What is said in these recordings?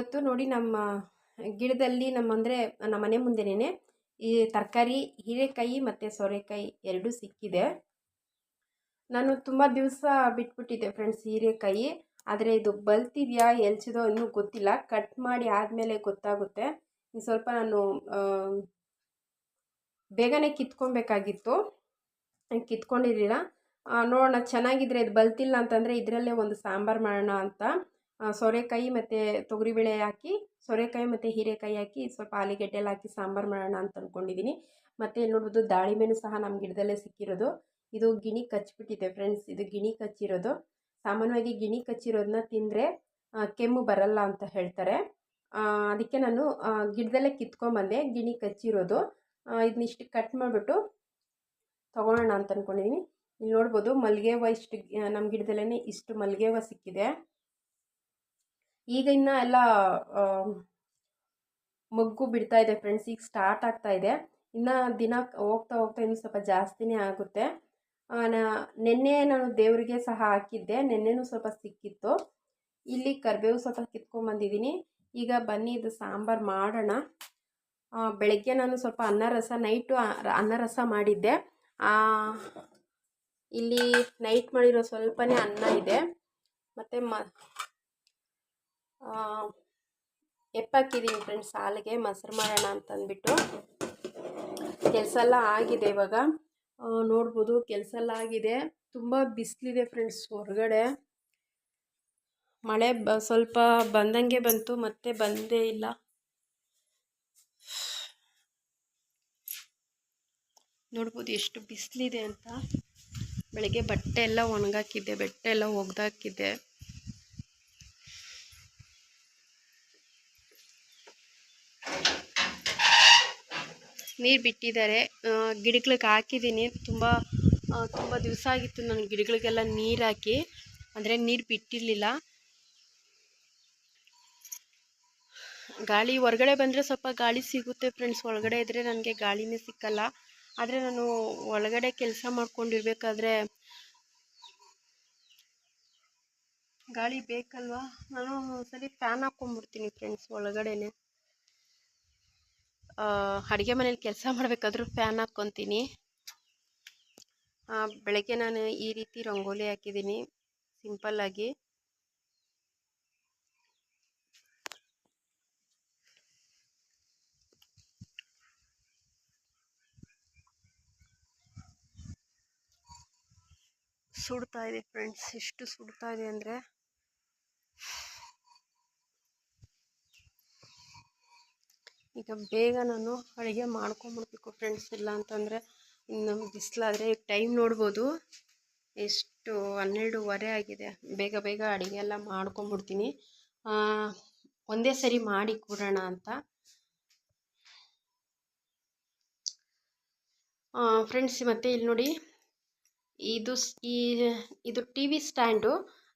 ಇವತ್ತು ನೋಡಿ ನಮ್ಮ ಗಿಡದಲ್ಲಿ ನಮ್ಮ ಅಂದರೆ ನಮ್ಮ ಮನೆ ಮುಂದೆನೇ ಈ ತರಕಾರಿ, ಹೀರೆಕಾಯಿ ಮತ್ತು ಸೋರೆಕಾಯಿ ಎರಡೂ ಸಿಕ್ಕಿದೆ. ನಾನು ತುಂಬ ದಿವಸ ಬಿಟ್ಬಿಟ್ಟಿದ್ದೆ ಫ್ರೆಂಡ್ಸ್ ಹೀರೆಕಾಯಿ. ಆದರೆ ಇದು ಬಲ್ತಿದೆಯಾ ಎಲ್ಚಿದೋ ಇನ್ನೂ ಗೊತ್ತಿಲ್ಲ. ಕಟ್ ಮಾಡಿ ಆದಮೇಲೆ ಗೊತ್ತಾಗುತ್ತೆ. ಸ್ವಲ್ಪ ನಾನು ಬೇಗನೆ ಕಿತ್ಕೊಬೇಕಾಗಿತ್ತು. ಕಿತ್ಕೊಂಡಿರಲಿಲ್ಲ. ನೋಡೋಣ, ಚೆನ್ನಾಗಿದ್ರೆ ಇದು ಬಲ್ತಿಲ್ಲ ಅಂತಂದರೆ ಇದರಲ್ಲೇ ಒಂದು ಸಾಂಬಾರು ಮಾಡೋಣ ಅಂತ. ಸೋರೆಕಾಯಿ ಮತ್ತು ತೊಗರಿಬೇಳೆ ಹಾಕಿ, ಸೋರೆಕಾಯಿ ಮತ್ತು ಹೀರೆಕಾಯಿ ಹಾಕಿ ಸ್ವಲ್ಪ ಆಲಿಗೆಡ್ಡೆಲ್ಲ ಹಾಕಿ ಸಾಂಬಾರು ಮಾಡೋಣ ಅಂತ ಅಂದ್ಕೊಂಡಿದ್ದೀನಿ ಮತ್ತು ಇಲ್ಲಿ ನೋಡ್ಬೋದು ದಾಳಿಂಬೆನೂ ಸಹ ನಮ್ಮ ಗಿಡದಲ್ಲೇ ಸಿಕ್ಕಿರೋದು. ಇದು ಗಿಣಿ ಕಚ್ಚಿಬಿಟ್ಟಿದೆ ಫ್ರೆಂಡ್ಸ್. ಇದು ಗಿಣಿ ಕಚ್ಚಿರೋದು. ಸಾಮಾನ್ಯವಾಗಿ ಗಿಣಿ ಕಚ್ಚಿರೋದನ್ನ ತಿಂದರೆ ಕೆಮ್ಮು ಬರಲ್ಲ ಅಂತ ಹೇಳ್ತಾರೆ. ಅದಕ್ಕೆ ನಾನು ಗಿಡದಲ್ಲೇ ಕಿತ್ಕೊಂಬಂದೆ ಗಿಣಿ ಕಚ್ಚಿರೋದು. ಇದನ್ನಿಷ್ಟು ಕಟ್ ಮಾಡಿಬಿಟ್ಟು ತೊಗೊಳೋಣ ಅಂತ ಅಂದ್ಕೊಂಡಿದ್ದೀನಿ ಇಲ್ಲಿ ನೋಡ್ಬೋದು ಮಲ್ಲಿಗೆ ಹೂವು ಇಷ್ಟು ನಮ್ಮ ಗಿಡದಲ್ಲೇ ಇಷ್ಟು ಮಲ್ಲಿಗೆ ಹೂವು ಸಿಕ್ಕಿದೆ. ಈಗ ಇನ್ನು ಎಲ್ಲ ಮಗ್ಗು ಬಿಡ್ತಾ ಇದೆ ಫ್ರೆಂಡ್ಸ್ ಈಗ ಸ್ಟಾರ್ಟ್ ಆಗ್ತಾ ಇದೆ. ಇನ್ನು ದಿನ ಹೋಗ್ತಾ ಹೋಗ್ತಾ ಇನ್ನು ಸ್ವಲ್ಪ ಜಾಸ್ತಿನೇ ಆಗುತ್ತೆ. ನಿನ್ನೆ ನಾನು ದೇವರಿಗೆ ಸಹ ಹಾಕಿದ್ದೆ. ನಿನ್ನೆನೂ ಸ್ವಲ್ಪ ಸಿಕ್ಕಿತ್ತು. ಇಲ್ಲಿ ಕರಿಬೇವು ಸ್ವಲ್ಪ ಕಿತ್ಕೊಂಬಂದಿದ್ದೀನಿ ಈಗ ಬನ್ನಿ ಇದು ಸಾಂಬಾರು ಮಾಡೋಣ. ಬೆಳಗ್ಗೆ ನಾನು ಸ್ವಲ್ಪ ಅನ್ನ ರಸ ನೈಟು ಅನ್ನ ರಸ ಮಾಡಿದ್ದೆ. ಇಲ್ಲಿ ನೈಟ್ ಮಾಡಿರೋ ಸ್ವಲ್ಪನೇ ಅನ್ನ ಇದೆ. ಮತ್ತು ಮ ಎಪ್ಪಾಕಿದ್ದೀನಿ ಫ್ರೆಂಡ್ಸ್ ಹಾಲಿಗೆ ಮೊಸರು ಮಾಡೋಣ ಅಂತಂದ್ಬಿಟ್ಟು. ಕೆಲಸ ಎಲ್ಲ ಆಗಿದೆ ಇವಾಗ. ನೋಡ್ಬೋದು ಕೆಲಸ ಎಲ್ಲ ಆಗಿದೆ. ತುಂಬ ಬಿಸಿಲಿದೆ ಫ್ರೆಂಡ್ಸ್ ಹೊರಗಡೆ. ಮಳೆ ಬ, ಸ್ವಲ್ಪ ಬಂದಂಗೆ ಬಂತು, ಮತ್ತೆ ಬಂದೇ ಇಲ್ಲ. ನೋಡ್ಬೋದು ಎಷ್ಟು ಬಿಸಿಲಿದೆ ಅಂತ. ಬೆಳಗ್ಗೆ ಬಟ್ಟೆ ಎಲ್ಲ ಒಣಗಾಕಿದ್ದೆ ಬಟ್ಟೆ ಎಲ್ಲ ಒಗ್ದಾಕಿದ್ದೆ. ನೀರು ಬಿಟ್ಟಿದ್ದಾರೆ. ಗಿಡಗಳಿಗೆ ಹಾಕಿದ್ದೀನಿ ತುಂಬ ತುಂಬ ದಿವಸ ಆಗಿತ್ತು ನನ್ನ ಗಿಡಗಳಿಗೆಲ್ಲ ನೀರು ಹಾಕಿ. ಅಂದರೆ ನೀರು ಬಿಟ್ಟಿರಲಿಲ್ಲ. ಗಾಳಿ ಹೊರಗಡೆ ಬಂದರೆ ಸ್ವಲ್ಪ ಗಾಳಿ ಸಿಗುತ್ತೆ ಫ್ರೆಂಡ್ಸ್. ಒಳಗಡೆ ಇದ್ದರೆ ನನಗೆ ಗಾಳಿನೇ ಸಿಕ್ಕಲ್ಲ. ಆದರೆ ನಾನು ಒಳಗಡೆ ಕೆಲಸ ಮಾಡ್ಕೊಂಡಿರ್ಬೇಕಾದ್ರೆ ಗಾಳಿ ಬೇಕಲ್ವಾ? ನಾನು ಸರಿ ಫ್ಯಾನ್ ಹಾಕ್ಕೊಂಡ್ಬಿಡ್ತೀನಿ ಫ್ರೆಂಡ್ಸ್ ಒಳಗಡೆನೆ. ಅಡುಗೆ ಮನೇಲಿ ಕೆಲಸ ಮಾಡಬೇಕಾದ್ರೂ ಫ್ಯಾನ್ ಹಾಕ್ಕೊತೀನಿ. ಬೆಳಗ್ಗೆ ನಾನು ಈ ರೀತಿ ರಂಗೋಲಿ ಹಾಕಿದ್ದೀನಿ ಸಿಂಪಲ್ಲಾಗಿ ಸುಡ್ತಾ ಇದೆ ಫ್ರೆಂಡ್ಸ್ ಎಷ್ಟು ಸುಡ್ತಾ ಇದೆ ಅಂದರೆ. ಈಗ ಬೇಗ ನಾನು ಅಡುಗೆ ಮಾಡ್ಕೊಂಬಿಡ್ಬೇಕು ಫ್ರೆಂಡ್ಸ್ ಇಲ್ಲ ಅಂತಂದರೆ ಇನ್ನು ಬಿಸಿಲಾದರೆ ಟೈಮ್ ನೋಡ್ಬೋದು. ಎಷ್ಟು ಹನ್ನೆರಡೂವರೆ ಆಗಿದೆ. ಬೇಗ ಬೇಗ ಅಡುಗೆ ಎಲ್ಲ ಮಾಡ್ಕೊಂಬಿಡ್ತೀನಿ. ಒಂದೇ ಸರಿ ಮಾಡಿ ಕೊಡೋಣ ಅಂತ. ಫ್ರೆಂಡ್ಸ್ ಮತ್ತು ಇಲ್ಲಿ ನೋಡಿ. ಇದು ಈ, ಇದು ಟಿ ವಿ ಸ್ಟ್ಯಾಂಡು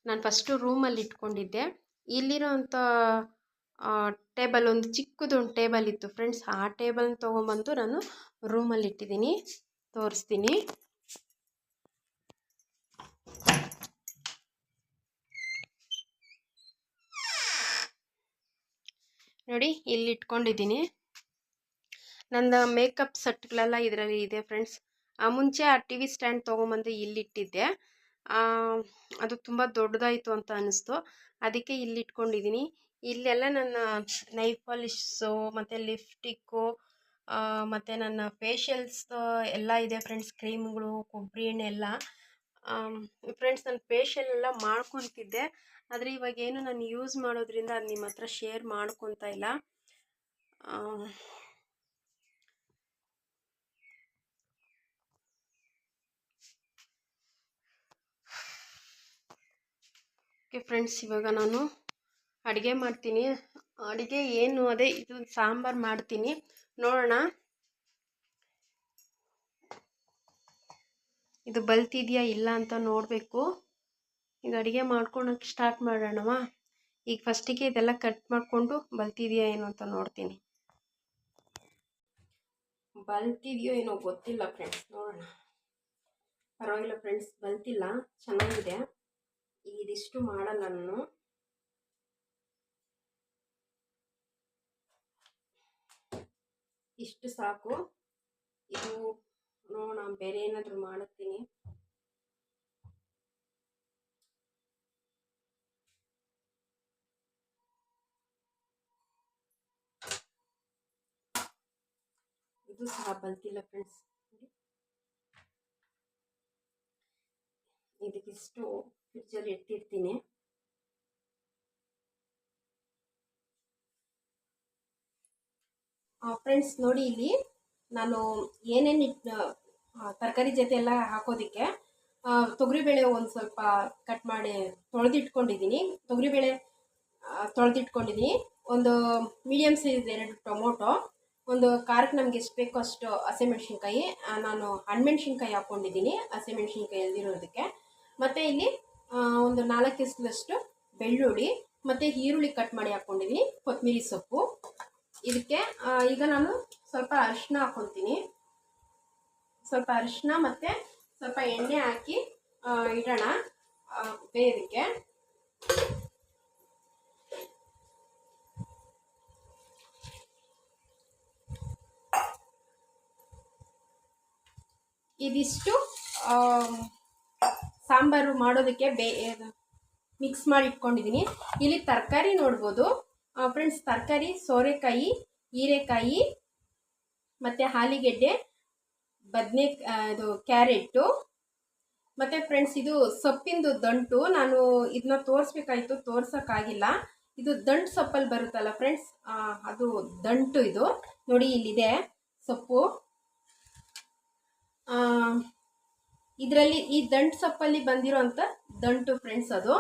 ನಾನು ಫಸ್ಟು ರೂಮಲ್ಲಿ ಇಟ್ಕೊಂಡಿದ್ದೆ. ಇಲ್ಲಿರೋಂಥ ಟೇಬಲ್ ಒಂದು ಚಿಕ್ಕದು ಒಂದು ಟೇಬಲ್ ಇತ್ತು. ಫ್ರೆಂಡ್ಸ್ ಆ ಟೇಬಲ್ನ ತೊಗೊಂಬಂದು ನಾನು ರೂಮಲ್ಲಿ ಇಟ್ಟಿದ್ದೀನಿ. ತೋರಿಸ್ತೀನಿ. ನೋಡಿ, ಇಲ್ಲಿ ಇಟ್ಕೊಂಡಿದ್ದೀನಿ. ನನ್ನ ಮೇಕಪ್ ಸೆಟ್ಗಳೆಲ್ಲ ಇದರಲ್ಲಿ ಇದೆ ಫ್ರೆಂಡ್ಸ್ ಮುಂಚೆ ಆ ಟಿ ವಿ ಸ್ಟ್ಯಾಂಡ್ ತೊಗೊಂಬಂದು ಇಲ್ಲಿಟ್ಟಿದ್ದೆ ಅದು ತುಂಬ ದೊಡ್ಡದಾಯಿತು ಅಂತ ಅನ್ನಿಸ್ತು ಅದಕ್ಕೆ ಇಲ್ಲಿ ಇಟ್ಕೊಂಡಿದ್ದೀನಿ. ಇಲ್ಲೆಲ್ಲ ನನ್ನ ನೈಫ್ ಪಾಲಿಶ್ಸು ಮತ್ತು ಲಿಫ್ಟಿಕ್ಕು ಮತ್ತು ನನ್ನ ಫೇಶಿಯಲ್ಸ್ ಎಲ್ಲ ಇದೆ ಫ್ರೆಂಡ್ಸ್ ಕ್ರೀಮ್ಗಳು ಕೊಬ್ಬರಿ ಎಣ್ಣೆ ಎಲ್ಲ. ಫ್ರೆಂಡ್ಸ್ ನಾನು ಫೇಶಿಯಲ್ ಎಲ್ಲ ಮಾಡ್ಕೊತಿದ್ದೆ. ಆದರೆ ಇವಾಗ ಏನು ನಾನು ಯೂಸ್ ಮಾಡೋದ್ರಿಂದ ಅದು ನಿಮ್ಮ ಹತ್ರ ಶೇರ್ ಮಾಡ್ಕೊತಾ ಇಲ್ಲ. ಓಕೆ ಫ್ರೆಂಡ್ಸ್ ಇವಾಗ ನಾನು ಅಡುಗೆ ಮಾಡ್ತೀನಿ. ಅಡುಗೆ ಏನು ಅದೇ ಇದು ಸಾಂಬಾರು ಮಾಡ್ತೀನಿ. ನೋಡೋಣ. ಇದು ಬಲ್ತಿದೆಯಾ ಇಲ್ಲ ಅಂತ ನೋಡಬೇಕು. ಈಗ ಅಡುಗೆ ಮಾಡ್ಕೊಳಕ್ಕೆ ಸ್ಟಾರ್ಟ್ ಮಾಡೋಣವ? ಈಗ ಫಸ್ಟಿಗೆ ಇದೆಲ್ಲ ಕಟ್ ಮಾಡಿಕೊಂಡು ಬಲ್ತಿದೆಯಾ ಏನು ಅಂತ ನೋಡ್ತೀನಿ. ಬಲ್ತಿದೆಯೋ ಏನೋ ಗೊತ್ತಿಲ್ಲ ಫ್ರೆಂಡ್ಸ್ ನೋಡೋಣ. ಪರವಾಗಿಲ್ಲ ಫ್ರೆಂಡ್ಸ್ ಬಲ್ತಿಲ್ಲ. ಚೆನ್ನಾಗಿದೆ. ಇದಿಷ್ಟು ಮಾಡಲ್ಲ ನಾನು. ಇಷ್ಟು ಸಾಕು. ಇದು ನೋಡೋಣ ಬೇರೆ ಏನಾದರೂ ಮಾಡುತ್ತೀನಿ. ಇದು ಸಹ ಬಲ್ತಿಲ್ಲ ಫ್ರೆಂಡ್ಸ್ ಇದಕ್ಕಿಷ್ಟು ಫ್ರಿಜ್ಜಲ್ಲಿ ಇಟ್ಟಿರ್ತೀನಿ ಫ್ರೆಂಡ್ಸ್ ನೋಡಿ ಇಲ್ಲಿ ನಾನು ಏನೇನು ತರಕಾರಿ ಜೊತೆ ಎಲ್ಲ ಹಾಕೋದಕ್ಕೆ ತೊಗರಿಬೇಳೆ ಒಂದು ಸ್ವಲ್ಪ ಕಟ್ ಮಾಡಿ ತೊಳೆದಿಟ್ಕೊಂಡಿದ್ದೀನಿ. ತೊಗರಿಬೇಳೆ ತೊಳೆದಿಟ್ಕೊಂಡಿದ್ದೀನಿ. ಒಂದು ಮೀಡಿಯಮ್ ಸೈಜ್ ಎರಡು ಟೊಮೊಟೊ, ಒಂದು ಖಾರಕ್ಕೆ ನಮ್ಗೆ ಎಷ್ಟು ಬೇಕೋ ಅಷ್ಟು ಹಸಿಮೆಣ್ಸಿನ್ಕಾಯಿ ನಾನು ಹಣ್ಮೆಣ್ಸಿನ್ಕಾಯಿ ಹಾಕ್ಕೊಂಡಿದ್ದೀನಿ ಹಸಿಮೆಣ್ಸಿನ್ಕಾಯಿ ಎಲ್ದಿರೋದಕ್ಕೆ ಮತ್ತು ಇಲ್ಲಿ ಒಂದು ನಾಲ್ಕು ಎಸ್ಲಷ್ಟು ಬೆಳ್ಳುಳ್ಳಿ, ಮತ್ತು ಈರುಳ್ಳಿ ಕಟ್ ಮಾಡಿ ಹಾಕ್ಕೊಂಡಿದ್ದೀನಿ ಕೊತ್ತಂಬರಿ ಸೊಪ್ಪು. ಇದಕ್ಕೆ ಈಗ ನಾನು ಸ್ವಲ್ಪ ಅರಿಶಿನ ಹಾಕ್ಕೊತೀನಿ ಸ್ವಲ್ಪ ಅರಿಶಿನ ಮತ್ತು ಸ್ವಲ್ಪ ಎಣ್ಣೆ ಹಾಕಿ ಇಡೋಣ. ಬೇಯೋದಕ್ಕೆ ಇದಿಷ್ಟು ಸಾಂಬಾರು ಮಾಡೋದಕ್ಕೆ ಬೇ ಮಿಕ್ಸ್ ಮಾಡಿ ಇಟ್ಕೊಂಡಿದ್ದೀನಿ. ಇಲ್ಲಿ ತರಕಾರಿ ನೋಡ್ಬೋದು. ಫ್ರೆಂಡ್ಸ್ ತರಕಾರಿ, ಸೋರೆಕಾಯಿ, ಹೀರೆಕಾಯಿ, ಮತ್ತು ಹಾಲಿಗೆಡ್ಡೆ, ಬದನೆ ಇದು ಕ್ಯಾರೆಟು ಮತ್ತು ಫ್ರೆಂಡ್ಸ್ ಇದು ಸೊಪ್ಪಿಂದು ದಂಟು. ನಾನು ಇದನ್ನ ತೋರಿಸ್ಬೇಕಾಯ್ತು, ತೋರ್ಸೋಕ್ಕಾಗಿಲ್ಲ. ಇದು ದಂಟು ಸೊಪ್ಪಲ್ಲಿ ಬರುತ್ತಲ್ಲ ಫ್ರೆಂಡ್ಸ್ ಅದು ದಂಟು ಇದು. ನೋಡಿ, ಇಲ್ಲಿದೆ ಸೊಪ್ಪು. ಇದರಲ್ಲಿ ಈ ದಂಟು ಸೊಪ್ಪಲ್ಲಿ ಬಂದಿರೋಂಥ ದಂಟು ಫ್ರೆಂಡ್ಸ್ ಅದು.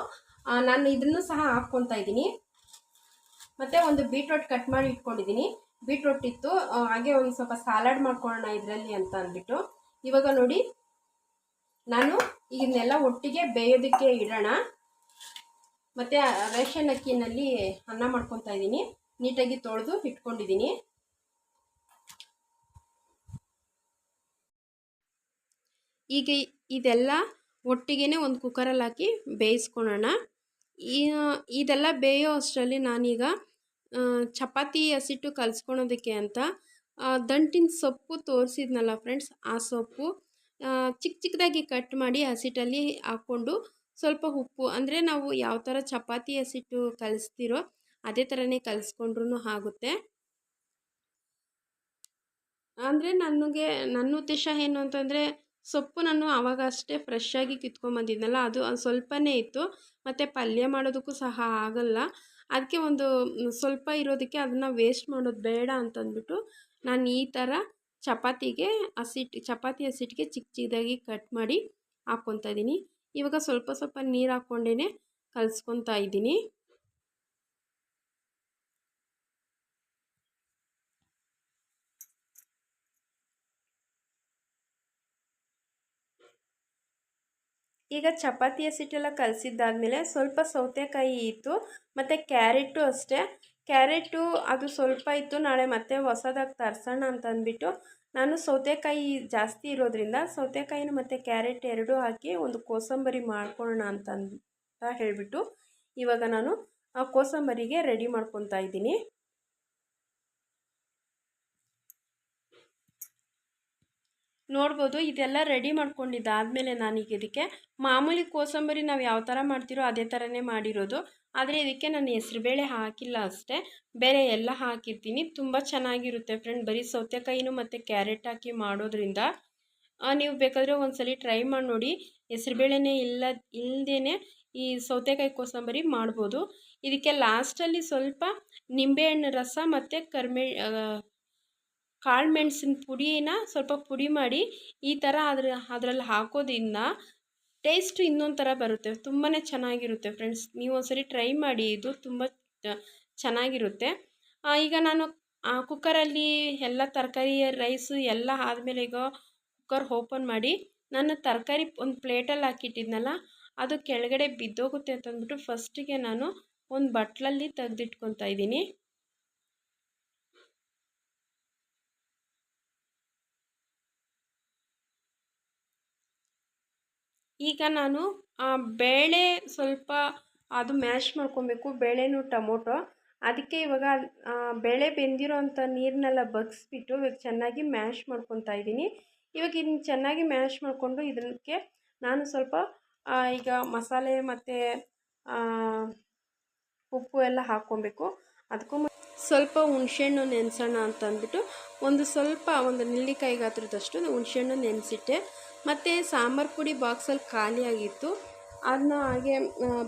ನಾನು ಇದನ್ನು ಸಹ ಹಾಕ್ಕೊತಾ ಇದ್ದೀನಿ. ಮತ್ತು ಒಂದು ಬೀಟ್ರೋಟ್ ಕಟ್ ಮಾಡಿ ಇಟ್ಕೊಂಡಿದ್ದೀನಿ ಬೀಟ್ರೋಟ್ ಇತ್ತು ಹಾಗೆ ಒಂದು ಸ್ವಲ್ಪ ಸಾಲಾಡ್ ಮಾಡ್ಕೊಳ್ಳೋಣ ಇದರಲ್ಲಿ ಅಂತ ಅಂದ್ಬಿಟ್ಟು. ಇವಾಗ ನೋಡಿ, ನಾನು ಇದನ್ನೆಲ್ಲ ಒಟ್ಟಿಗೆ ಬೇಯೋದಕ್ಕೆ ಇಡೋಣ. ಮತ್ತು ರೇಷನ್ ಅಕ್ಕಿನಲ್ಲಿ ಅನ್ನ ಮಾಡ್ಕೊತಾ ಇದ್ದೀನಿ. ನೀಟಾಗಿ ತೊಳೆದು ಇಟ್ಕೊಂಡಿದ್ದೀನಿ ಈಗ ಇದೆಲ್ಲ ಒಟ್ಟಿಗೆ ಒಂದು ಕುಕ್ಕರಲ್ಲಿ ಹಾಕಿ ಬೇಯಿಸ್ಕೊಳ್ಳೋಣ ಇದೆಲ್ಲ ಬೇಯೋ ಅಷ್ಟರಲ್ಲಿ ನಾನೀಗ ಚಪಾತಿ ಹಸಿಟ್ಟು ಕಲಿಸ್ಕೊಳೋದಕ್ಕೆ ಅಂತ ದಂಟಿನ ಸೊಪ್ಪು ತೋರಿಸಿದ್ನಲ್ಲ ಫ್ರೆಂಡ್ಸ್, ಆ ಸೊಪ್ಪು ಚಿಕ್ಕ ಚಿಕ್ಕದಾಗಿ ಕಟ್ ಮಾಡಿ ಹಸಿಟ್ಟಲ್ಲಿ ಹಾಕ್ಕೊಂಡು ಸ್ವಲ್ಪ ಉಪ್ಪು, ಅಂದರೆ ನಾವು ಯಾವ ಥರ ಚಪಾತಿ ಹಸಿಟ್ಟು ಕಲಿಸ್ತಿರೋ ಅದೇ ಥರನೇ ಕಲಿಸ್ಕೊಂಡ್ರೂ ಆಗುತ್ತೆ. ಅಂದರೆ ನನಗೆ ನನ್ನ ಉದ್ದೇಶ ಏನು ಅಂತಂದರೆ ಸೊಪ್ಪು ನಾನು ಆವಾಗ ಅಷ್ಟೇ ಫ್ರೆಶ್ಶಾಗಿ ಕಿತ್ಕೊಂಬಂದಿದ್ನಲ್ಲ, ಅದು ಸ್ವಲ್ಪನೇ ಇತ್ತು. ಮತ್ತು ಪಲ್ಯ ಮಾಡೋದಕ್ಕೂ ಸಹ ಆಗಲ್ಲ. ಅದಕ್ಕೆ ಒಂದು ಸ್ವಲ್ಪ ಇರೋದಕ್ಕೆ ಅದನ್ನು ವೇಸ್ಟ್ ಮಾಡೋದು ಬೇಡ ಅಂತಂದ್ಬಿಟ್ಟು ನಾನು ಈ ಥರ ಚಪಾತಿಗೆ ಹಸಿಟ್ಟು ಚಪಾತಿ ಹಸಿಟ್ಟಿಗೆ ಚಿಕ್ಕ ಚಿಕ್ಕದಾಗಿ ಕಟ್ ಮಾಡಿ ಹಾಕ್ಕೊತಾ ಇದ್ದೀನಿ. ಇವಾಗ ಸ್ವಲ್ಪ ಸ್ವಲ್ಪ ನೀರು ಹಾಕ್ಕೊಂಡೇ ಕಲಿಸ್ಕೊತಾ ಇದ್ದೀನಿ. ಈಗ ಚಪಾತಿ ಹಸಿಟ್ಟೆಲ್ಲ ಕಲಸಿದ್ದಾದಮೇಲೆ ಸ್ವಲ್ಪ ಸೌತೆಕಾಯಿ ಇತ್ತು, ಮತ್ತು ಕ್ಯಾರೆಟು ಅಷ್ಟೇ. ಕ್ಯಾರೆಟು ಅದು ಸ್ವಲ್ಪ ಇತ್ತು, ನಾಳೆ ಮತ್ತೆ ಹೊಸದಾಗಿ ತರಿಸೋಣ ಅಂತ ಅಂದ್ಬಿಟ್ಟು ನಾನು ಸೌತೆಕಾಯಿ ಜಾಸ್ತಿ ಇರೋದ್ರಿಂದ ಸೌತೆಕಾಯಿನ ಮತ್ತು ಕ್ಯಾರೆಟ್ ಎರಡೂ ಹಾಕಿ ಒಂದು ಕೋಸಂಬರಿ ಮಾಡ್ಕೊಳ್ಳೋಣ ಅಂತ ಹೇಳಿಬಿಟ್ಟು ಇವಾಗ ನಾನು ಆ ಕೋಸಂಬರಿಗೆ ರೆಡಿ ಮಾಡ್ಕೊತಾ ಇದ್ದೀನಿ. ನೋಡ್ಬೋದು, ಇದೆಲ್ಲ ರೆಡಿ ಮಾಡ್ಕೊಂಡಿದ್ದಾದಮೇಲೆ ನಾನೀಗ ಇದಕ್ಕೆ ಮಾಮೂಲಿ ಕೋಸಂಬರಿ ನಾವು ಯಾವ ಥರ ಮಾಡ್ತೀರೋ ಅದೇ ಥರನೇ ಮಾಡಿರೋದು. ಆದರೆ ಇದಕ್ಕೆ ನಾನು ಹೆಸರುಬೇಳೆ ಹಾಕಿಲ್ಲ ಅಷ್ಟೇ, ಬೇರೆ ಎಲ್ಲ ಹಾಕಿರ್ತೀನಿ. ತುಂಬ ಚೆನ್ನಾಗಿರುತ್ತೆ ಫ್ರೆಂಡ್ ಬರೀ ಸೌತೆಕಾಯಿನೂ ಮತ್ತು ಕ್ಯಾರೆಟ್ ಹಾಕಿ ಮಾಡೋದ್ರಿಂದ. ನೀವು ಬೇಕಾದರೆ ಒಂದ್ಸಲ ಟ್ರೈ ಮಾಡಿ ನೋಡಿ. ಹೆಸರುಬೇಳೆನೇ ಇಲ್ಲ ಇಲ್ಲದೇ ಈ ಸೌತೆಕಾಯಿ ಕೋಸಂಬರಿ ಮಾಡ್ಬೋದು. ಇದಕ್ಕೆ ಲಾಸ್ಟಲ್ಲಿ ಸ್ವಲ್ಪ ನಿಂಬೆಹಣ್ಣು ರಸ ಮತ್ತು ಕರ್ಮೆ ಕಾಳು ಮೆಣಸಿನ ಪುಡಿನ ಸ್ವಲ್ಪ ಪುಡಿ ಮಾಡಿ ಈ ಥರ ಅದ್ರ, ಅದರಲ್ಲಿ ಹಾಕೋದ್ರಿಂದ ಟೇಸ್ಟ್ ಇನ್ನೊಂದು ಥರ ಬರುತ್ತೆ. ತುಂಬಾ ಚೆನ್ನಾಗಿರುತ್ತೆ ಫ್ರೆಂಡ್ಸ್ ನೀವು ಒಂದ್ಸರಿ ಟ್ರೈ ಮಾಡಿ, ಇದು ತುಂಬ ಚೆನ್ನಾಗಿರುತ್ತೆ. ಈಗ ನಾನು ಕುಕ್ಕರಲ್ಲಿ ಎಲ್ಲ ತರಕಾರಿ ರೈಸು ಎಲ್ಲ ಆದಮೇಲೆ ಈಗ ಕುಕ್ಕರ್ ಓಪನ್ ಮಾಡಿ ನಾನು ತರಕಾರಿ ಒಂದು ಪ್ಲೇಟಲ್ಲಿ ಹಾಕಿಟ್ಟಿದ್ನಲ್ಲ, ಅದು ಕೆಳಗಡೆ ಬಿದ್ದೋಗುತ್ತೆ ಅಂತಂದ್ಬಿಟ್ಟು ಫಸ್ಟಿಗೆ ನಾನು ಒಂದು ಬಟ್ಲಲ್ಲಿ ತೆಗೆದಿಟ್ಕೊತಾ ಇದ್ದೀನಿ. ಈಗ ನಾನು ಬೇಳೆ ಸ್ವಲ್ಪ ಅದು ಮ್ಯಾಶ್ ಮಾಡ್ಕೊಬೇಕು. ಬೇಳೆನೂ ಟೊಮೊಟೊ. ಅದಕ್ಕೆ ಇವಾಗ ಬೇಳೆ ಬೆಂದಿರೋ ಅಂಥ ನೀರನ್ನೆಲ್ಲ ಬಗ್ಸ್ಬಿಟ್ಟು ಇವಾಗ ಚೆನ್ನಾಗಿ ಮ್ಯಾಶ್ ಮಾಡ್ಕೊತಾ ಇದ್ದೀನಿ. ಇವಾಗ ಇದನ್ನ ಚೆನ್ನಾಗಿ ಮ್ಯಾಶ್ ಮಾಡಿಕೊಂಡು ಇದಕ್ಕೆ ನಾನು ಸ್ವಲ್ಪ ಈಗ ಮಸಾಲೆ ಮತ್ತು ಉಪ್ಪು ಎಲ್ಲ ಹಾಕ್ಕೊಬೇಕು. ಅದಕ್ಕೂ ಸ್ವಲ್ಪ ಹುಣ್ಸೆಹಣ್ಣು ನೆನೆಸೋಣ ಅಂತ ಅಂದ್ಬಿಟ್ಟು ಒಂದು ಸ್ವಲ್ಪ ಒಂದು ನೆಲ್ಲಿಕಾಯಿ ಗಾತ್ರದಷ್ಟು ಹುಣ್ಸೆಹಣ್ಣು ನೆನೆಸಿಟ್ಟೆ. ಮತ್ತು ಸಾಂಬಾರು ಪುಡಿ ಬಾಕ್ಸಲ್ಲಿ ಖಾಲಿಯಾಗಿತ್ತು. ಅದನ್ನ ಹಾಗೆ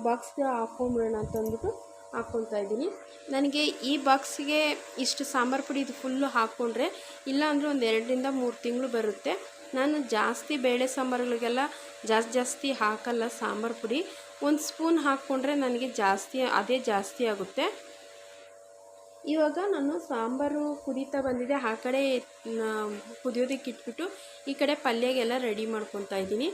ಬಾಕ್ಸ್ಗೆ ಹಾಕೊಂಬಿಡೋಣ ಅಂತ ಅಂದ್ಬಿಟ್ಟು ಹಾಕ್ಕೊತಾ ಇದ್ದೀನಿ. ನನಗೆ ಈ ಬಾಕ್ಸಿಗೆ ಇಷ್ಟು ಸಾಂಬಾರು ಪುಡಿ ಇದು ಫುಲ್ಲು ಹಾಕ್ಕೊಂಡ್ರೆ ಇಲ್ಲ ಅಂದರೆ ಒಂದು ಎರಡರಿಂದ ಮೂರು ತಿಂಗಳು ಬರುತ್ತೆ. ನಾನು ಜಾಸ್ತಿ ಬೇಳೆ ಸಾಂಬಾರುಗಳಿಗೆಲ್ಲ ಜಾಸ್ತಿ ಜಾಸ್ತಿ ಹಾಕಲ್ಲ ಸಾಂಬಾರು ಪುಡಿ. ಒಂದು ಸ್ಪೂನ್ ಹಾಕ್ಕೊಂಡ್ರೆ ನನಗೆ ಜಾಸ್ತಿ, ಅದೇ ಜಾಸ್ತಿ ಆಗುತ್ತೆ. ಇವಾಗ ನಾನು ಸಾಂಬಾರು ಕುದೀತಾ ಬಂದಿದೆ ಆ ಕಡೆ ಕುದಿಯೋದಕ್ಕೆ ಇಟ್ಬಿಟ್ಟು ಈ ಕಡೆ ಪಲ್ಯಗೆಲ್ಲ ರೆಡಿ ಮಾಡ್ಕೊತಾ ಇದ್ದೀನಿ.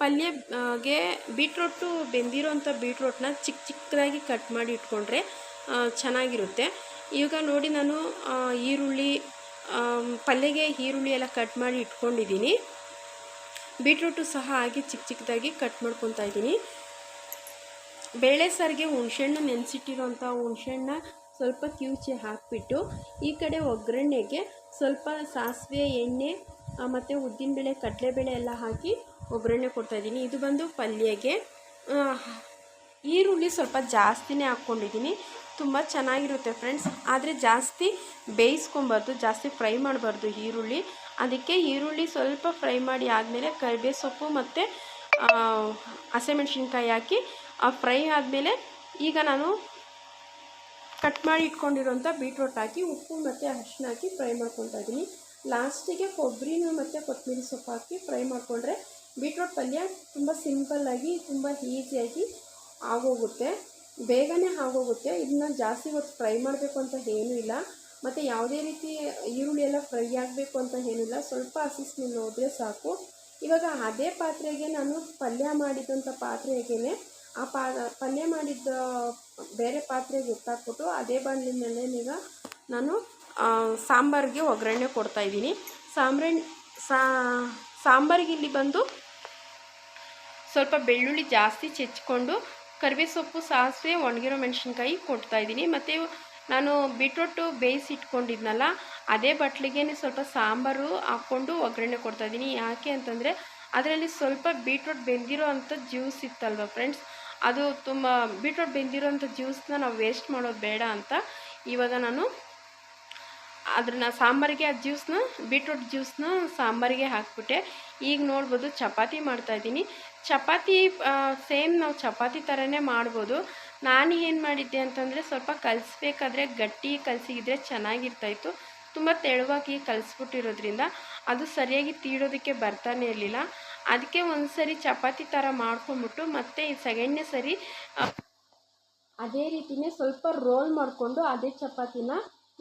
ಪಲ್ಯಗೆ ಬೀಟ್ರೋಟು ಬೆಂದಿರೋಂಥ ಬೀಟ್ರೋಟ್ನ ಚಿಕ್ಕ ಚಿಕ್ಕದಾಗಿ ಕಟ್ ಮಾಡಿ ಇಟ್ಕೊಂಡ್ರೆ ಚೆನ್ನಾಗಿರುತ್ತೆ. ಇವಾಗ ನೋಡಿ ನಾನು ಈರುಳ್ಳಿ ಪಲ್ಯಗೆ ಈರುಳ್ಳಿ ಎಲ್ಲ ಕಟ್ ಮಾಡಿ ಇಟ್ಕೊಂಡಿದ್ದೀನಿ. ಬೀಟ್ರೋಟು ಸಹ ಹಾಗೆ ಚಿಕ್ಕ ಚಿಕ್ಕದಾಗಿ ಕಟ್ ಮಾಡ್ಕೊತಾ ಇದ್ದೀನಿ. ಬೇಳೆ ಸಾರಿಗೆ ಹುಣ್ಸೆಹಣ್ಣು ನೆನೆಸಿಟ್ಟಿರೋಂಥ ಹುಣ್ಸೆಹಣ್ಣ ಸ್ವಲ್ಪ ಕಿವುಚಿ ಹಾಕಿಬಿಟ್ಟು ಈ ಕಡೆ ಒಗ್ಗರಣೆಗೆ ಸ್ವಲ್ಪ ಸಾಸಿವೆ, ಎಣ್ಣೆ ಮತ್ತು ಉದ್ದಿನಬೇಳೆ ಕಡಲೆಬೇಳೆ ಎಲ್ಲ ಹಾಕಿ ಒಗ್ಗರಣೆ ಕೊಡ್ತಾಯಿದ್ದೀನಿ ಇದು ಬಂದು ಪಲ್ಯಗೆ. ಈರುಳ್ಳಿ ಸ್ವಲ್ಪ ಜಾಸ್ತಿನೇ ಹಾಕ್ಕೊಂಡಿದ್ದೀನಿ. ತುಂಬ ಚೆನ್ನಾಗಿರುತ್ತೆ ಫ್ರೆಂಡ್ಸ್. ಆದರೆ ಜಾಸ್ತಿ ಬೇಯಿಸ್ಕೊಬಾರ್ದು, ಜಾಸ್ತಿ ಫ್ರೈ ಮಾಡಬಾರ್ದು ಈರುಳ್ಳಿ. ಅದಕ್ಕೆ ಈರುಳ್ಳಿ ಸ್ವಲ್ಪ ಫ್ರೈ ಮಾಡಿ ಆದಮೇಲೆ ಕರಿಬೇವು ಸೊಪ್ಪು ಮತ್ತು ಹಸಿಮೆಣ್ಸಿನ್ಕಾಯಿ ಹಾಕಿ ಫ್ರೈ ಆದಮೇಲೆ ಈಗ ನಾನು ಕಟ್ ಮಾಡಿ ಇಟ್ಕೊಂಡಿರೋಂಥ ಬೀಟ್ರೋಟ್ ಹಾಕಿ ಉಪ್ಪು ಮತ್ತು ಅರಿಶಿನ ಹಾಕಿ ಫ್ರೈ ಮಾಡ್ಕೊತಾ ಇದ್ದೀನಿ. ಲಾಸ್ಟಿಗೆ ಕೊಬ್ಬರಿನೂ ಮತ್ತು ಕೊತ್ತಂಬರಿ ಸೊಪ್ಪು ಹಾಕಿ ಫ್ರೈ ಮಾಡಿಕೊಂಡ್ರೆ ಬೀಟ್ರೋಟ್ ಪಲ್ಯ ತುಂಬ ಸಿಂಪಲ್ಲಾಗಿ ತುಂಬ ಈಸಿಯಾಗಿ ಆಗೋಗುತ್ತೆ. ಬೇಗನೆ ಆಗೋಗುತ್ತೆ. ಇದನ್ನ ಜಾಸ್ತಿ ಹೊತ್ತು ಫ್ರೈ ಮಾಡಬೇಕು ಅಂತ ಏನೂ ಇಲ್ಲ. ಮತ್ತು ಯಾವುದೇ ರೀತಿ ಈರುಳ್ಳಿ ಎಲ್ಲ ಫ್ರೈ ಆಗಬೇಕು ಅಂತ ಏನಿಲ್ಲ ಸ್ವಲ್ಪ ಹಸಿ ಹೋದರೆ ಸಾಕು. ಇವಾಗ ಅದೇ ಪಾತ್ರೆಗೆ ನಾನು ಪಲ್ಯ ಮಾಡಿದಂಥ ಪಾತ್ರೆಗೇ ಆ ಪಾ, ಪಲ್ಯ ಮಾಡಿದ್ದ ಬೇರೆ ಪಾತ್ರೆಗೆ ಎತ್ತಾಕ್ಬಿಟ್ಟು ಅದೇ ಬಾಣಲಿನಲ್ಲೇನೀಗ ನಾನು ಸಾಂಬಾರಿಗೆ ಒಗ್ಗರಣೆ ಕೊಡ್ತಾ ಇದ್ದೀನಿ. ಸಾಂಬ್ರಣ್ಣೆ ಸಾಂಬಾರಿಗೆ ಇಲ್ಲಿ ಬಂದು ಸ್ವಲ್ಪ ಬೆಳ್ಳುಳ್ಳಿ ಜಾಸ್ತಿ ಚೆಚ್ಕೊಂಡು ಕರಿಬೇವು ಸೊಪ್ಪು ಸಾಸಿವೆ, ಒಣಗಿರೋ ಮೆಣಸಿನ್ಕಾಯಿ ಕೊಡ್ತಾ ಇದ್ದೀನಿ. ಮತ್ತು ನಾನು ಬೀಟ್ರೋಟು ಬೇಯಿಸಿ ಇಟ್ಕೊಂಡಿದ್ನಲ್ಲ, ಅದೇ ಬಟ್ಲಿಗೆ ಸ್ವಲ್ಪ ಸಾಂಬಾರು ಹಾಕ್ಕೊಂಡು ಒಗ್ಗರಣೆ ಕೊಡ್ತಾ ಇದ್ದೀನಿ. ಯಾಕೆ ಅಂತಂದರೆ, ಅದರಲ್ಲಿ ಸ್ವಲ್ಪ ಬೀಟ್ರೋಟ್ ಬೆಂದಿರೋ ಅಂಥ ಜ್ಯೂಸ್ ಇತ್ತಲ್ವ ಫ್ರೆಂಡ್ಸ್ ಅದು ತುಂಬ ಬೀಟ್ರೋಟ್ ಬೆಂದಿರೋಂಥ ಜ್ಯೂಸನ್ನ ಜ್ಯೂಸ್ನ ನಾವು ವೇಸ್ಟ್ ಮಾಡೋದು ಬೇಡ ಅಂತ ಇವಾಗ ನಾನು ಅದನ್ನ ಸಾಂಬಾರಿಗೆ ಆ ಜ್ಯೂಸ್ನ, ಬೀಟ್ರೂಟ್ ಜ್ಯೂಸ್ನ ಸಾಂಬಾರಿಗೆ ಹಾಕ್ಬಿಟ್ಟೆ. ಈಗ ನೋಡ್ಬೋದು ಚಪಾತಿ ಮಾಡ್ತಾಯಿದ್ದೀನಿ ಚಪಾತಿ ಸೇಮ್ ನಾವು ಚಪಾತಿ ಥರನೇ ಮಾಡ್ಬೋದು. ನಾನು ಏನು ಮಾಡಿದ್ದೆ ಅಂತಂದರೆ ಸ್ವಲ್ಪ ಕಲಿಸ್ಬೇಕಾದ್ರೆ ಗಟ್ಟಿ ಕಲಸಿದ್ರೆ ಚೆನ್ನಾಗಿರ್ತಾಯಿತ್ತು. ತುಂಬ ತೆಳುವಾಗಿ ಕಲಿಸ್ಬಿಟ್ಟಿರೋದ್ರಿಂದ ಅದು ಸರಿಯಾಗಿ ತೀಡೋದಕ್ಕೆ ಬರ್ತಾನೆ ಇರಲಿಲ್ಲ. ಅದಕ್ಕೆ ಒಂದು ಸರಿ ಚಪಾತಿ ಥರ ಮಾಡ್ಕೊಂಬಿಟ್ಟು ಮತ್ತೆ ಸೆಕೆಂಡ್ನೇ ಸರಿ ಅದೇ ರೀತಿನೇ ಸ್ವಲ್ಪ ರೋಲ್ ಮಾಡಿಕೊಂಡು ಅದೇ ಚಪಾತಿನ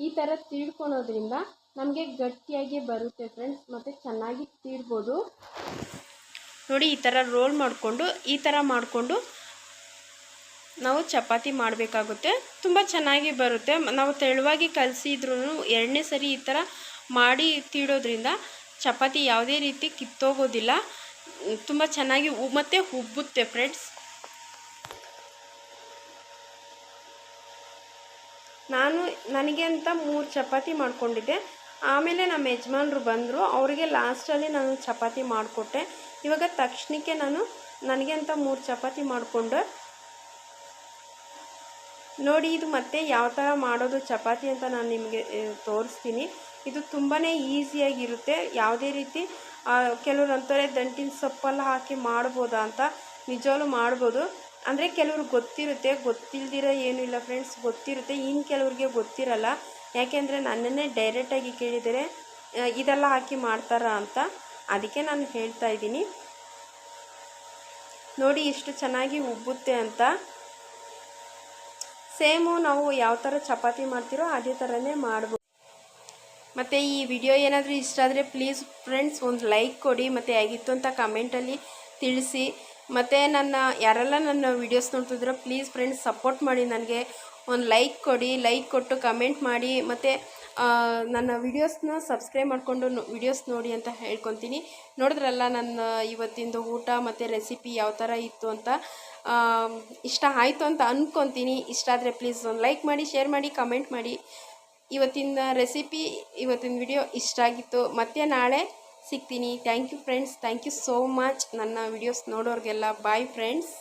ಈ ಥರ ತೀಡ್ಕೊಳೋದ್ರಿಂದ ನಮಗೆ ಗಟ್ಟಿಯಾಗಿ ಬರುತ್ತೆ ಫ್ರೆಂಡ್ಸ್ ಮತ್ತು ಚೆನ್ನಾಗಿ ತೀಡ್ಬೋದು. ನೋಡಿ, ಈ ಥರ ರೋಲ್ ಮಾಡಿಕೊಂಡು, ಈ ಥರ ಮಾಡಿಕೊಂಡು ನಾವು ಚಪಾತಿ ಮಾಡಬೇಕಾಗುತ್ತೆ. ತುಂಬ ಚೆನ್ನಾಗಿ ಬರುತ್ತೆ. ನಾವು ತೆಳುವಾಗಿ ಕಲಸಿದ್ರೂ ಎರಡನೇ ಸರಿ ಈ ಥರ ಮಾಡಿ ತೀಡೋದ್ರಿಂದ ಚಪಾತಿ ಯಾವುದೇ ರೀತಿ ಕಿತ್ತೋಗೋದಿಲ್ಲ. ತುಂಬ ಚೆನ್ನಾಗಿ ಮತ್ತು ಉಬ್ಬುತ್ತೆ ಫ್ರೆಂಡ್ಸ್ ನಾನು ನನಗೆ ಅಂತ ಮೂರು ಚಪಾತಿ ಮಾಡಿಕೊಂಡಿದ್ದೆ. ಆಮೇಲೆ ನಮ್ಮ ಯಜಮಾನ್ರು ಬಂದರು. ಅವರಿಗೆ ಲಾಸ್ಟಲ್ಲಿ ನಾನು ಚಪಾತಿ ಮಾಡಿಕೊಟ್ಟೆ. ಇವಾಗ ತಕ್ಷಣಕ್ಕೆ ನಾನು ನನಗೆ ಅಂತ ಮೂರು ಚಪಾತಿ ಮಾಡಿಕೊಂಡು. ನೋಡಿ, ಇದು ಮತ್ತೆ ಯಾವ ಥರ ಮಾಡೋದು ಚಪಾತಿ ಅಂತ ನಾನು ನಿಮಗೆ ತೋರಿಸ್ತೀನಿ. ಇದು ತುಂಬಾ ಈಸಿಯಾಗಿರುತ್ತೆ ಯಾವುದೇ ರೀತಿ ಕೆಲವ್ರು ಅಂತಾರೆ ದಂಟಿನ ಸೊಪ್ಪೆಲ್ಲ ಹಾಕಿ ಮಾಡ್ಬೋದಾ ಅಂತ. ನಿಜವಾಗ್ಲೂ ಮಾಡ್ಬೋದು. ಅಂದರೆ ಕೆಲವ್ರು ಗೊತ್ತಿರುತ್ತೆ, ಗೊತ್ತಿಲ್ದಿರ ಏನೂ ಇಲ್ಲ ಫ್ರೆಂಡ್ಸ್ ಗೊತ್ತಿರುತ್ತೆ. ಇನ್ನು ಕೆಲವ್ರಿಗೆ ಗೊತ್ತಿರಲ್ಲ. ಯಾಕೆಂದರೆ ನನ್ನನ್ನೇ ಡೈರೆಕ್ಟಾಗಿ ಕೇಳಿದರೆ ಇದೆಲ್ಲ ಹಾಕಿ ಮಾಡ್ತಾರಾ ಅಂತ. ಅದಕ್ಕೆ ನಾನು ಹೇಳ್ತಾ ಇದ್ದೀನಿ. ನೋಡಿ ಎಷ್ಟು ಚೆನ್ನಾಗಿ ಉಬ್ಬುತ್ತೆ ಅಂತ. ಸೇಮು ನಾವು ಯಾವ ಥರ ಚಪಾತಿ ಮಾಡ್ತೀರೋ ಅದೇ ಥರನೇ ಮಾಡ್ಬೋದು. ಮತ್ತು ಈ ವಿಡಿಯೋ ಏನಾದರೂ ಇಷ್ಟ ಆದರೆ ಪ್ಲೀಸ್ ಫ್ರೆಂಡ್ಸ್ ಒಂದು ಲೈಕ್ ಕೊಡಿ. ಮತ್ತು ಹೇಗಿತ್ತು ಅಂತ ಕಮೆಂಟಲ್ಲಿ ತಿಳಿಸಿ. ಮತ್ತು ನನ್ನ, ಯಾರೆಲ್ಲ ನನ್ನ ವೀಡಿಯೋಸ್ ನೋಡ್ತಿದ್ರೋ ಪ್ಲೀಸ್ ಫ್ರೆಂಡ್ಸ್ ಸಪೋರ್ಟ್ ಮಾಡಿ ನನಗೆ. ಒಂದು ಲೈಕ್ ಕೊಡಿ. ಲೈಕ್ ಕೊಟ್ಟು ಕಮೆಂಟ್ ಮಾಡಿ. ಮತ್ತು ನನ್ನ ವಿಡಿಯೋಸ್ನ ಸಬ್ಸ್ಕ್ರೈಬ್ ಮಾಡಿಕೊಂಡು ವಿಡಿಯೋಸ್ ನೋಡಿ ಅಂತ ಹೇಳ್ಕೊತೀನಿ. ನೋಡಿದ್ರಲ್ಲ ನನ್ನ ಇವತ್ತಿಂದು ಊಟ ಮತ್ತು ರೆಸಿಪಿ ಯಾವ ಥರ ಇತ್ತು ಅಂತ. ಇಷ್ಟ ಆಯಿತು ಅಂತ ಅಂದ್ಕೊತೀನಿ ಇಷ್ಟ ಆದರೆ ಪ್ಲೀಸ್ ಒಂದು ಲೈಕ್ ಮಾಡಿ ಶೇರ್ ಮಾಡಿ ಕಮೆಂಟ್ ಮಾಡಿ. ಇವತ್ತಿನ ರೆಸಿಪಿ ಇವತ್ತಿನ ವಿಡಿಯೋ ಇಷ್ಟ ಆಗಿತ್ತು. ಮತ್ತೆ ನಾಳೆ ಸಿಗ್ತೀನಿ. Thank you friends thank you so much ನನ್ನ ವಿಡಿಯೋಸ್ ನೋಡೋರಿಗೆಲ್ಲ. Bye friends